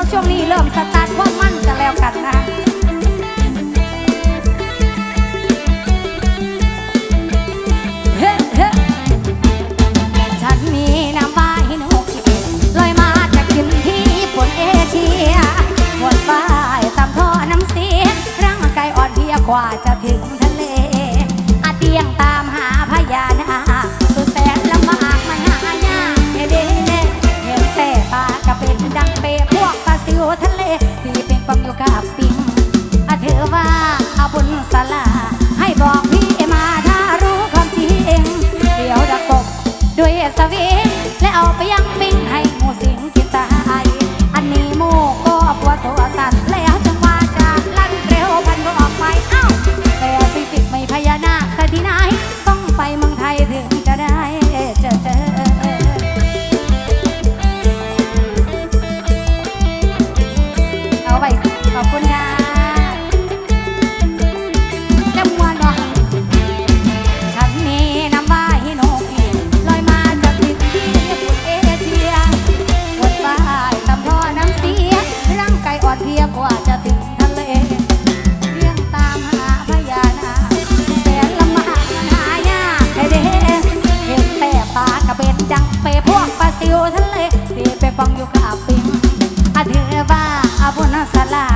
าวช่วงนี้เริ่มสตาร์ทความมั่นกันแล้วกันนะฉันมีน้ำปหนหกอ็ดลอยมาจากินที่ฝนเอเชียหมดป้าตามท่อน้ำเสียร่างกายอ่อนเพียกว่าจะถึงทะเลอาเตียงตามหาพญานาคสุดแสนลำบากมันหายากเด้เห็นแต่ปลากระเป็นดังเป๊ะ ทียกว่าจะถึงทะเลเลี้ยงตามหาพญานาคแสนลำหามันหายากเด้เห็นแต่ปลากระเบ็ดจังไปพวกปลาซิวทะเลที่ไปฟังอยู่กับปิงอาเธอว่าอาบุญสลา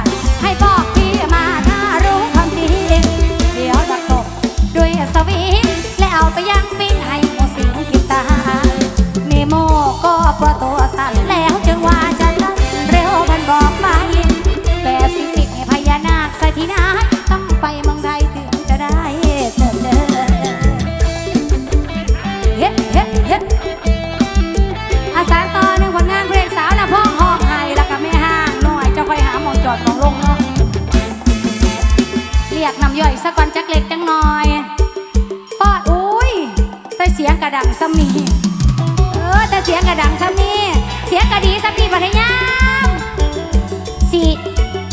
เรียกน้ำย่อยสะก่อนจักเล็กจังน้อยปอดอุ้ยแต่เสียงกระดังสามีเออแต่เสียงกระดังสามีเสียงกระดีสักนี่ปัทยามสี่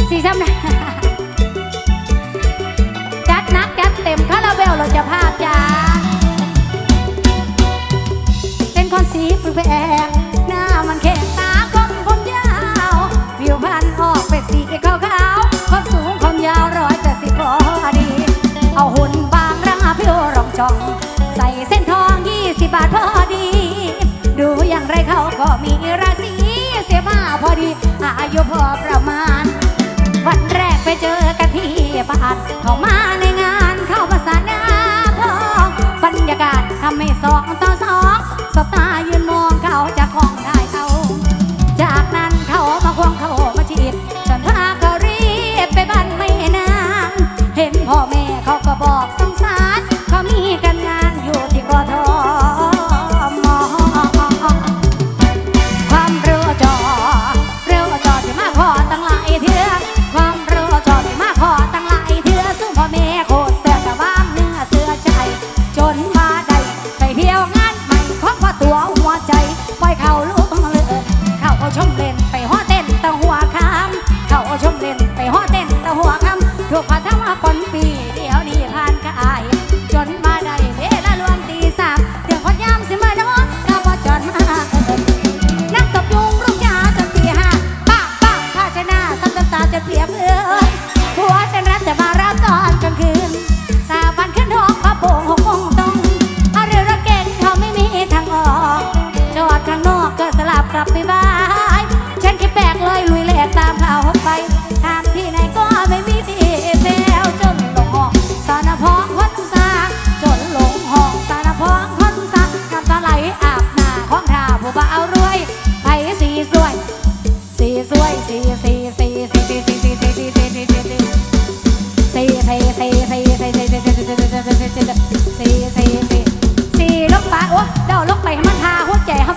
สี่ซ้ำนะจัดนักจัดเต็มคาราเบลเราจะพาพจ้าเป็นคนสีแปลงีราศีเสียบ้าพอดี อายุพอประมาณ วันแรกไปเจอกันที่บ้านเข้ามาในงานเข้าภาษาหน้าพองบรรยากาศทำให้สองต่อ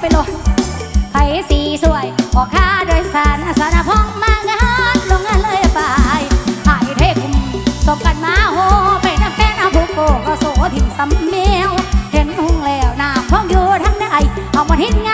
ไปลงไปสีสวยออค่าโดยสารสารพองมางานลงงานเลยไปหายเทคุมสมกันมาโฮไปน้ำแฟนอาผูกโกก็โสถิ่นสำเมียวเห็นหงแล้วนาพ้องอยู่ทั้งได้เอามาทิ้งงา